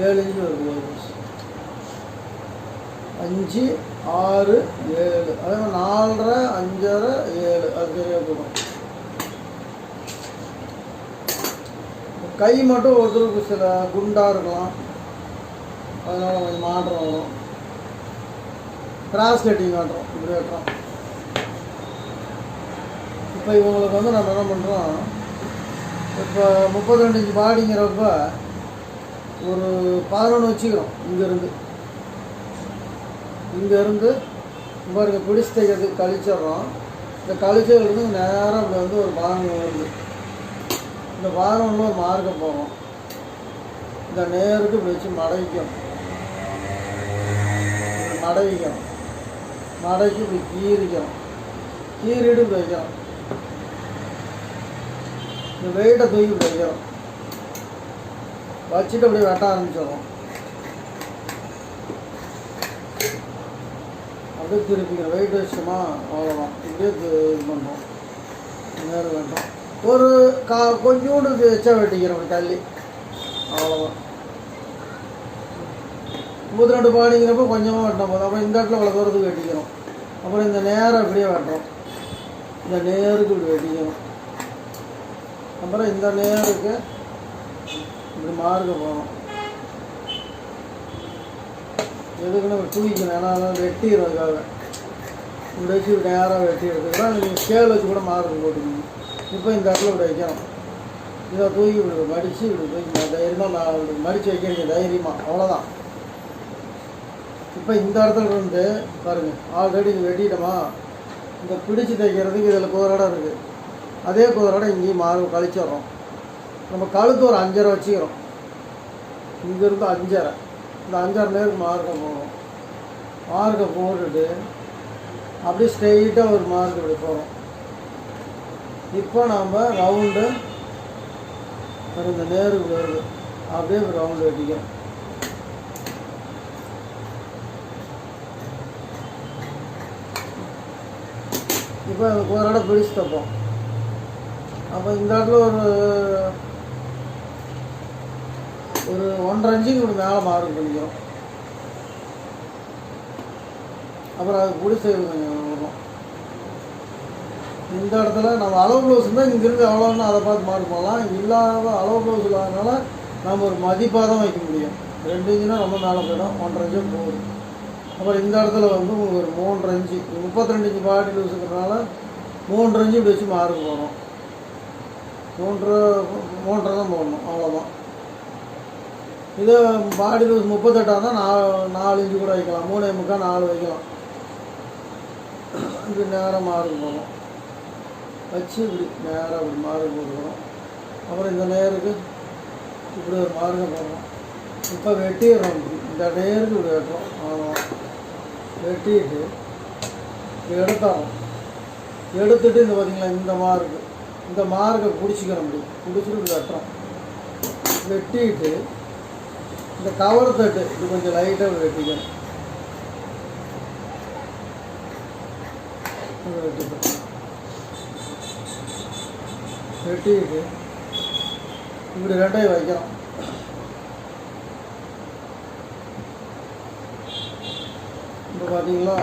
ஏழுன்னு ஒரு வருது அஞ்சு ஆறு ஏழு. அதே மாதிரி நாலரை அஞ்சரை ஏழு. அது சரியாக கை மட்டும் ஒருத்தருக்கு சில குண்டாக இருக்கலாம். அதனால் கொஞ்சம் மாற்றம் வரும். கிராஸ் கட்டிங் காட்டுறோம் இப்படி வெட்டுறோம் இப்போ இவங்களுக்கு வந்து நம்ம என்ன பண்ணுறோம் இப்போ முப்பத்தி ரெண்டு இன்ச்சு பாடிங்கிறப்ப ஒரு பதினொன்று வச்சுக்கிறோம். இங்கேருந்து. இங்கேருந்து பாருங்க பிடிச்சி கழிச்சிட்றோம் கழிச்சிடுறோம். இந்த கழிச்சதுலேருந்து நேராக இங்கே வந்து ஒரு பதினொன்று வருது. இந்த பதினொன்று ஒரு மார்க்கம் போகும். இந்த நேருக்கு இப்படி வச்சு மடவிக்கும் மடவிக்கும் மடக்கி இப்படி கீறிக்கும் கீறிட்டு இப்படி வைக்கிறோம் இந்த வெயிட்டை தூக்கி இப்படி வைக்கிறோம் வச்சுட்டு அப்படியே வெட்ட ஆரம்பிச்சிடும் அப்படியே திருப்பிங்க வெயிட் வச்சுமா அவ்வளோதான் இப்படியே இது இது பண்ணுறோம் நேரம் வேண்டாம் ஒரு கா கொஞ்சோண்டு இது எச்சா வெட்டிக்கிறோம் அப்படி தள்ளி. அவ்வளோதான் முப்பத்தி ரெண்டு பாடிங்கிறப்போ கொஞ்சமாக வெட்டும் போதும். அப்புறம் இந்த இடத்துல அவ்வளோ தூரத்துக்கு வெட்டிக்கிறோம். அப்புறம் இந்த நேரம் அப்படியே வெட்டுறோம். இந்த நேருக்கு இப்படி வெட்டிக்கிறோம். அப்புறம் இந்த நேருக்கு இப்படி மார்க்க போகணும் எதுக்குன்னு இப்படி தூக்கிக்கணும் ஏன்னா வெட்டிடுறதுக்காக? இப்படி வச்சு நேராக வெட்டி எடுத்துக்கலாம் நீங்கள் ஸ்கேல் வச்சு கூட மார்க் போட்டுக்கணும். இப்போ இந்த இடத்துல இப்படி வைக்கணும். இதை தூக்கி இப்படி மடித்து இப்படி தூக்கி தைரியமாக நான் இப்படி மடித்து வைக்கிறீங்க தைரியமாக அவ்வளோதான் இப்போ இந்த இடத்துல இருந்து பாருங்கள் ஆல்ரெடி இது வெட்டிட்டோமா? இந்த பிடிச்சு தைக்கிறதுக்கு இதில் குதிரடை இருக்குது அதே குதிரடை இங்கேயும் மாறு கழிச்சிடுறோம். நம்ம கழுத்து ஒரு அஞ்சரை வச்சுக்கிறோம். இங்கேருந்து அஞ்சரை. இந்த அஞ்சரை நேருக்கு மார்க்கை போகிறோம் மார்க்கை போட்டுட்டு அப்படியே ஸ்ட்ரெயிட்டாக ஒரு மார்க் இப்படி போகிறோம் இப்போ நாம் ரவுண்டு இந்த நேருக்கு வருது. அப்படியே ரவுண்டு வெட்டிக்கிறோம். இப்போ ஒரு இடம் பிடிச்சு தைப்போம் அப்போ இந்த இடத்துல ஒரு ஒரு ஒன்றரை இன்ச்சுக்கு இப்படி மேலே மாறும் கொஞ்சம். அப்புறம் அது பிடிச்ச கொஞ்சம் வரும் இந்த இடத்துல நம்ம அளவு ப்ளவுஸ் இருந்தால் இங்கேருந்து எவ்வளோன்னு அதை பார்த்து மார்க் பண்ணலாம் இல்லாத அளவு ப்ளவுஸ் இல்லாதனால நம்ம ஒரு மதிப்பாக தான் வைக்க முடியும். ரெண்டு இன்ச்சுனா ரொம்ப மேலே போயிடும். ஒன்றரை இன்ச்சு போகும் அப்புறம் இந்த இடத்துல வந்து உங்களுக்கு ஒரு மூன்றரை இன்ச்சு முப்பத்தி ரெண்டு இன்ச்சு பாடி லூஸுங்கிறனால மூன்றரை இன்ச்சு இப்படி வச்சு மார்க் போகணும் மூன்று மூன்றரை தான் போடணும். அவ்வளோதான் இதே பாடி லூஸ் முப்பத்தெட்டாக இருந்தால் நாலு நாலு இன்ச்சு கூட வைக்கலாம். மூணே முக்கால் நாலு வைக்கலாம். இது நேராக மாறு போகணும் வச்சு இப்படி நேராக இப்படி மாறு போடுவோம் அப்புறம் இந்த நேருக்கு இப்படி ஒரு மார்க்கை போடுறோம் இப்போ வெட்டிடுறோம் இந்த நேருக்கு இப்படி வெட்டுறோம். அவ்வளோதான் வெட்டிட்டு இப்படி எடுத்துட்டு இந்த பார்த்தீங்களா இந்த மார்க்கு. இந்த மார்க்கை பிடிச்சிக்கிறோம் இப்படி. பிடிச்சிட்டு இப்படி வெட்டுறோம். வெட்டிட்டு இந்த கவர் தட்டு இது கொஞ்சம் லைட்டாக வெட்டிக்கணும் வெட்டிக்கணும் வெட்டிட்டு இப்படி ரெண்டையும் வைக்கிறோம் இப்போ பார்த்தீங்களா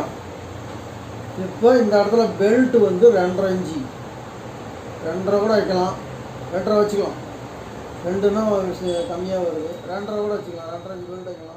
இப்போ இந்த இடத்துல பெல்ட் வந்து ரெண்டரை இன்ச்சு. ரெண்டரை கூட வைக்கலாம். ரெண்டரை வச்சுக்கலாம். ரெண்டுன்னா கம்மியாக வருது. ரெண்டரை கூட வச்சுக்கலாம். ரெண்டரை கிலோ வைக்கலாம்.